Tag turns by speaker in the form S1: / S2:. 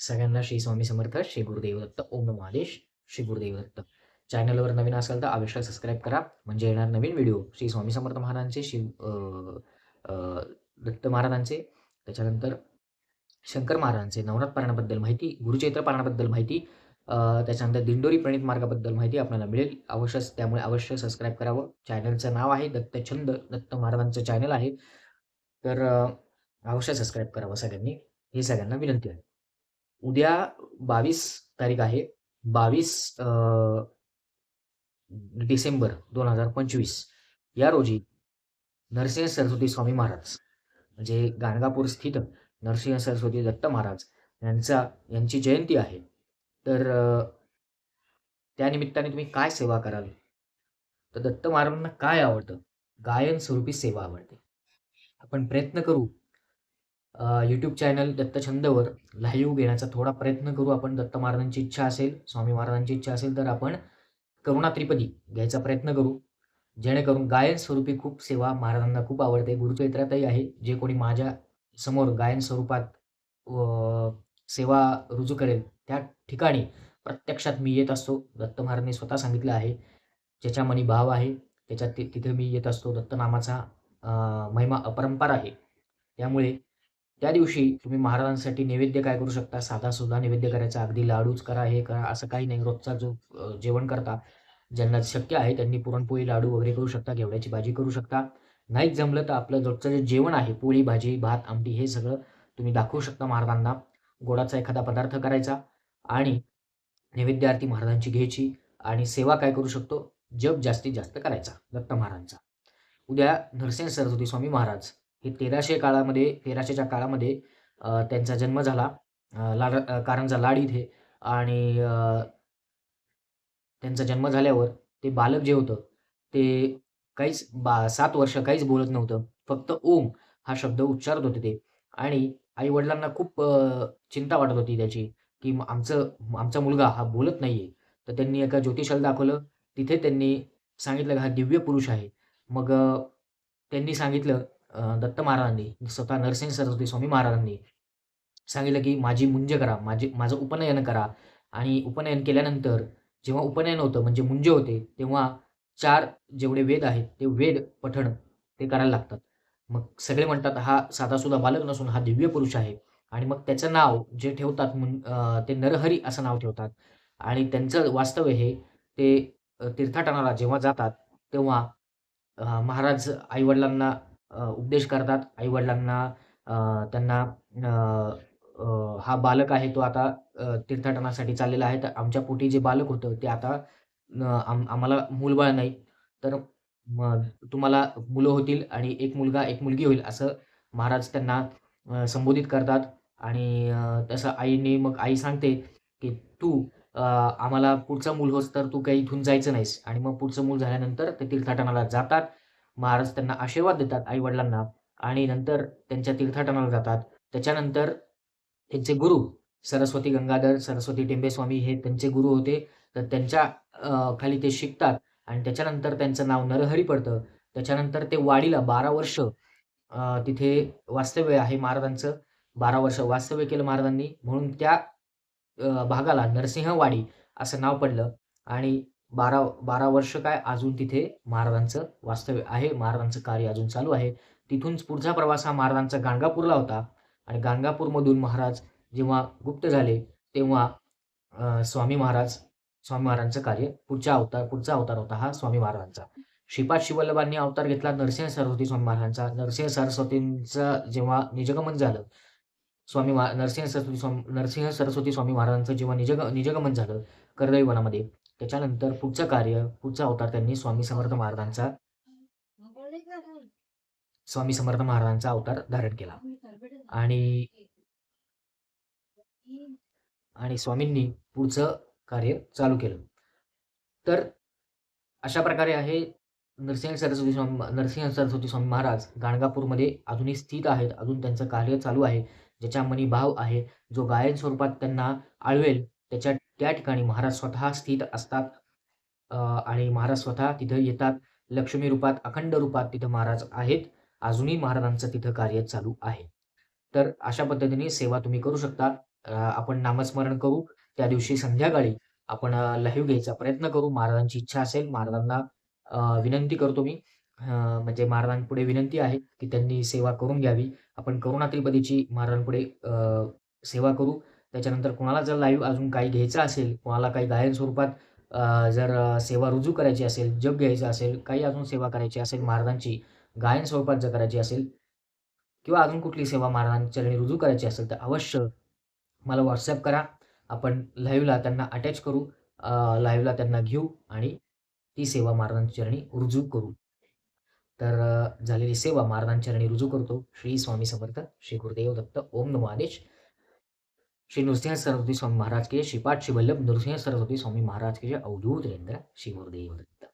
S1: सगळ्यांना श्री स्वामी समर्थ श्री गुरुदेव दत्त ओम नमो आदेश श्री गुरुदेव दत्त. चॅनलवर नवीन असाल तर अवश्य सबस्क्राईब करा. म्हणजे येणार नवीन व्हिडिओ श्री स्वामी समर्थ महाराजांचे शिव दत्त महाराजांचे. त्याच्यानंतर शंकर महाराजांचे नवनाथ पारायणाबद्दल माहिती गुरुचैत्र पारायणाबद्दल माहिती त्याच्यानंतर दिंडोरी प्रणित मार्गाबद्दल माहिती आपल्याला मिळेल. अवश्य त्यामुळे अवश्य सबस्क्राईब करावं. चॅनलचं नाव आहे दत्तछंद दत्त महाराजांचं चॅनल आहे. तर अवश्य सबस्क्राईब करावं सगळ्यांनी. ही सगळ्यांना विनंती आहे. उद्या बावीस तारीख आहे. बावीस डिसेंबर दोन हजार पंचवीस. या रोजी नरसिंह सरस्वती स्वामी महाराज म्हणजे गाणगापूर स्थित नरसिंह सरस्वती दत्त महाराज यांचा यांची जयंती आहे. तर त्यानिमित्ताने तुम्ही काय सेवा कराल? तर दत्त महाराजांना काय आवडतं? गायन स्वरूपी सेवा आवडते. आपण प्रयत्न करू यूट्यूब चॅनल दत्तछंदवर लाईव्ह घेण्याचा थोडा प्रयत्न करू आपण. दत्त महाराजांची इच्छा असेल स्वामी महाराजांची इच्छा असेल तर आपण करुणा त्रिपदी घ्यायचा प्रयत्न करू. जेणेकरून गायन स्वरूपी खूप सेवा महाराजांना खूप आवडते. गुरुचैत्रातही आहे. जे कोणी माझ्यासमोर गायन स्वरूपात सेवा रुजू करेल त्या ठिकाणी प्रत्यक्षात मी येत असतो. दत्त महाराजांनी स्वतः सांगितलं आहे. ज्याच्या मनी भाव आहे त्याच्यात ति- तिथे मी येत असतो. दत्तनामाचा महिमा अपरंपार आहे. त्यामुळे त्या दिवशी तुम्ही महाराजांसाठी नैवेद्य काय करू शकता? साधा सुद्धा नैवेद्य करायचा अगदी लाडूच करा हे करा असं काही नाही. रोजचा जो जेवण करता ज्यांना शक्य आहे त्यांनी पुरणपोळी लाडू वगैरे करू शकता घेवड्याची भाजी करू शकता. नाहीच जमलं तर आपलं रोजचं जे जेवण आहे पोळी भाजी भात आमटी हे सगळं तुम्ही दाखवू शकता महाराजांना. गोडाचा एखादा पदार्थ करायचा आणि नैवेद्य आरती महाराजांची घ्यायची आणि सेवा काय करू शकतो? जप जास्तीत जास्त करायचा दत्त महाराजांचा. उद्या नरसिंह सरस्वती स्वामी महाराज हे तेराशे काळामध्ये तेराशेच्या काळामध्ये त्यांचा जन्म झाला. लाड कारंजा लाड इथे आणि त्यांचा जन्म झाल्यावर ते बालक जे होतं ते काहीच बा सात वर्ष काहीच बोलत नव्हतं. फक्त ओम हा शब्द उच्चारत होते ते. आणि आई वडिलांना खूप चिंता वाटत होती त्याची की आमचं आमचा मुलगा हा बोलत नाहीये. तर त्यांनी एका ज्योतिषाला दाखवलं. तिथे त्यांनी सांगितलं की हा दिव्य पुरुष आहे. मग त्यांनी सांगितलं दत्त महाराजांनी स्वतः नरसिंह सरस्वती स्वामी महाराजांनी सांगितलं की माझी मुंज करा माझे माझं उपनयन करा. आणि उपनयन केल्यानंतर जेव्हा उपनयन होतं म्हणजे मुंजे होते तेव्हा चार जेवढे वेद आहेत ते वेद पठण ते करायला लागतात. मग सगळे म्हणतात हा साधासुद्धा बालक नसून हा दिव्य पुरुष आहे. आणि मग त्याचं नाव जे ठेवतात मुं ते नरहरी असं नाव ठेवतात. आणि त्यांचं वास्तव्य हे ते तीर्थाटनाला जेव्हा जातात तेव्हा महाराज आईवडिलांना उपदेश करतात. आईवडिलांना त्यांना हा बालक आहे तो आता तीर्थाटनासाठी चाललेला आहे. तर आमच्या पोटी जे बालक होतं ते आता आम आम्हाला मूलबाळ नाही. तर मग तुम्हाला मुलं होतील आणि एक मुलगा एक मुलगी होईल असं महाराज त्यांना संबोधित करतात. आणि तसं आईने मग आई सांगते की तू आम्हाला पुढचं मूल होस तर तू काही इथून जायचं नाहीस. आणि मग पुढचं मूल झाल्यानंतर ते तीर्थाटनाला जातात. महाराज त्यांना आशीर्वाद देतात आई वडिलांना आणि नंतर त्यांच्या तीर्थाटनाला जातात. त्याच्यानंतर त्यांचे गुरु सरस्वती गंगाधर सरस्वती टेंबे स्वामी हे त्यांचे गुरु होते. तर त्यांच्या खाली ते शिकतात आणि त्याच्यानंतर त्यांचं नाव नरहरी पडतं. त्याच्यानंतर ते वाडीला बारा वर्ष तिथे वास्तव्य आहे महाराजांचं. बारा वर्ष वास्तव्य केलं महाराजांनी. म्हणून त्या भागाला नरसिंहवाडी असं नाव पडलं. आणि बारा बारा वर्ष काय अजून तिथे महाराजांचं वास्तव्य आहे महाराजांचं कार्य अजून चालू आहे. तिथून पुढचा प्रवास हा महाराजांचा गाणगापूरला होता. आणि गाणगापूरमधून महाराज जेव्हा गुप्त झाले तेव्हा स्वामी महाराज स्वामी महाराजांचं कार्य पुढच्या अवतार पुढचा अवतार होता हा स्वामी महाराजांचा. श्रीपाद शिवल्लभांनी अवतार घेतला नरसिंह सरस्वती स्वामी महाराजांचा. नरसिंह सरस्वतींचा जेव्हा निजगमन झालं स्वामी महा नरसिंह सरस्वती स्वामी नरसिंह सरस्वती स्वामी महाराजांचं जेव्हा निजग निजगमन झालं कर्दळी वनामध्ये त्याच्यानंतर पुढचं कार्य पुढचा अवतार त्यांनी स्वामी समर्थ महाराजांचा स्वामी समर्थ महाराजांचा अवतार धारण केला. आणि आणि स्वामींनी पुढचं कार्य चालू केलं. तर अशा प्रकारे आहे नरसिंह सरस्वती स्वामी नरसिंह सरस्वती स्वामी महाराज गाणगापूरमध्ये अजूनही स्थित आहेत. अजून त्यांचं कार्य चालू आहे. ज्याच्या मनी भाव आहे जो गायन स्वरूपात त्यांना आळवेल त्याच्या त्या ठिकाणी महाराज स्वतः स्थित असतात आणि महाराज स्वतः तिथं येतात लक्ष्मी रूपात अखंड रूपात तिथं महाराज आहेत अजूनही महाराजांचं तिथं कार्य चालू आहे तर अशा पद्धतीने सेवा तुम्ही करू शकता आपण नामस्मरण करू. त्या दिवशी संध्याकाळी आपण अ, लाईव्ह घ्यायचा प्रयत्न करू. महाराजांची इच्छा असेल महाराजांना विनंती करतो मी. म्हणजे महाराजांपुढे विनंती आहे, की त्यांनी सेवा करून घ्यावी. आपण करुणातील पदीची महाराजांपुढे सेवा करू. त्याच्यानंतर कोणाला जर लाईव्ह अजून काही घ्यायचं असेल, कोणाला काही गायन स्वरूपात जर सेवा रुजू करायची असेल, जग घ्यायचं असेल, काही अजून सेवा करायची असेल महाराजांची, गायन स्वरूपात जर करायची असेल किंवा अजून कुठली सेवा महाराजांच्या चरणी रुजू करायची असेल, तर अवश्य मला व्हॉट्सअप करा. आपण लाईव्हला त्यांना अटॅच करू. लाईव्हला त्यांना घेऊ आणि ती सेवा महाराजांच्या चरणी रुजू करू. तर झालेली सेवा महाराजांच्या चरणी रुजू करतो. श्री स्वामी समर्थ, श्री गुरुदेव दत्त, ओम नमो आदेश. श्री नृसिंह सरस्वती स्वामी महाराज के श्रीपाद श्री वल्लभ नृसिंह सरस्वती स्वामी महाराज के अवधूत रेंद्र श्री दत्त.